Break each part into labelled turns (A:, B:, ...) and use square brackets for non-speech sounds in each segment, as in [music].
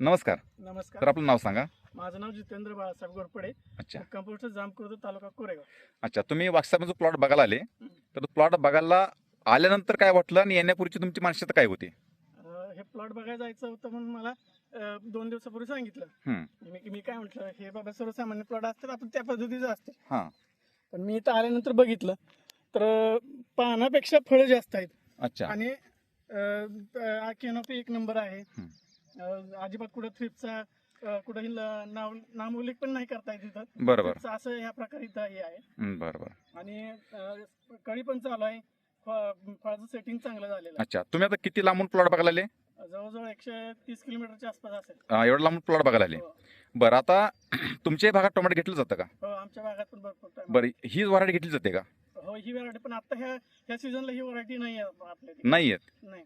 A: नमस्कार.
B: नमस्कार.
A: तर आपलं नाव सांगा.
B: माझं नाव जितेंद्र बाळासाहेब गोरपडे
A: अच्छा.
B: कंपोस्ट जामकुर्द तालुका कोरेगाव.
A: अच्छा तुम्ही वाक्सामध्ये प्लॉट बघायला आले. तर प्लॉट बघायला आल्यानंतर काय वाटलं आणि येण्यापूर्वीची तुमची मानसिकता काय होती?
B: हे प्लॉट बघायला जायचं होतं म्हणून मला दोन दिवसापूर्वी सांगितलं. मी मी काय म्हटलं हे बाबा सर्वसामान्य प्लॉट असतात आपण त्या पद्धतीचं असते.
A: हां.
B: पण मी इथं आल्यानंतर बघितलं. तर पानापेक्षा फळं जास्त आहेत.
A: अच्छा.
B: आणि केनोपी एक नंबर आहे. अजिबात कुठं थ्रिपचा कुठंही नाव नामोल्लेख पण नाही करता येत इथं.
A: बरं बरं
B: थ्रिप्सचं असं ह्या प्रकारे इथं हे आहे.
A: हम्म, बरं बरं
B: आणि कळी पण चालू आहे. फळाचं सेटिंग चांगलं झालेलं
A: अच्छा तुम्ही आता किती लांबून प्लॉट बघायला आले?
B: जवळजवळ एकशे तीस किलोमीटरच्या आसपास असेल.
A: अं, एवढं लांबून प्लॉट बघायला आले.
B: हो.
A: बरं आता [clears throat] तुमच्या भागात टोमॅटो घेतलं जातं का?
B: हो आमच्या भागात पण भरपूर time
A: बरं ही व्हरायटी घेतली जाते का?
B: आहे. हो ही व्हरायटी पण आता ह्या ह्या सीझनला ही व्हरायटी नाही आहे आपल्या तिकडे.
A: नाही येत
B: नाही.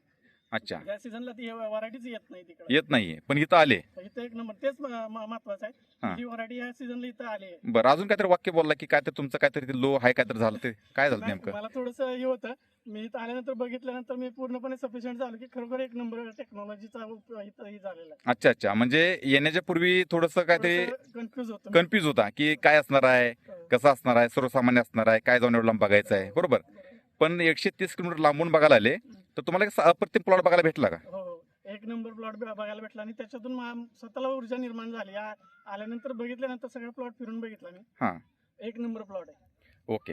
A: अच्छा.
B: ह्या सीझनला ती व्हरायटीच येत नाही तिकडे.
A: येत नाहीये पण इथं आले.
B: इथं एक नंबर तेच महत्वाचं
A: हा.
B: आहे. ही. व्हरायटी ह्या सीझनला इथं आली आहे.
A: बरं अजून काहीतरी वाक्य बोलला की काय तर तुमचं काहीतरी लो हाय काहीतरी झालं ते? काय झालं
B: नाही,
A: नेमकं?
B: मला थोडस हे होतं मी इथं आल्यानंतर बघितल्यानंतर मी पूर्णपणे सफिशियंट झालो की खरोखर एक नंबर टेक्नॉलॉजीचा इथं हे झालेला आहे.
A: अच्छा अच्छा. म्हणजे येण्याच्या पूर्वी थोडस काहीतरी
B: कन्फ्युज होतो मी.
A: कन्फ्युज होता की काय असणार आहे. कसं असणार आहे सर्वसामान्य असणार आहे काय जाऊन एवढं लांब बघायचं आहे? बरोबर. पण एकशे तीस किलोमीटर लांबून बघायला आले. तर तुम्हाला एक अप्रतिम प्लॉट बघायला भेटला का?
B: हो हो. एक नंबर प्लॉट बघायला भेटला आणि त्याच्यातून मा- स्वतःला ऊर्जा निर्माण झाली. आ- आल्यानंतर बघितल्यानंतर सगळं प्लॉट फिरून बघितला मी.
A: हां.
B: एक नंबर प्लॉट आहे.
A: ओके.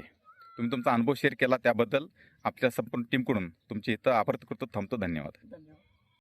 A: तुम्ही तुमचा अनुभव शेअर केला त्याबद्दल. आपल्या संपूर्ण टीमकडून तुमची इथं आभार करतो. थांबतो. धन्यवाद.
B: धन्यवाद.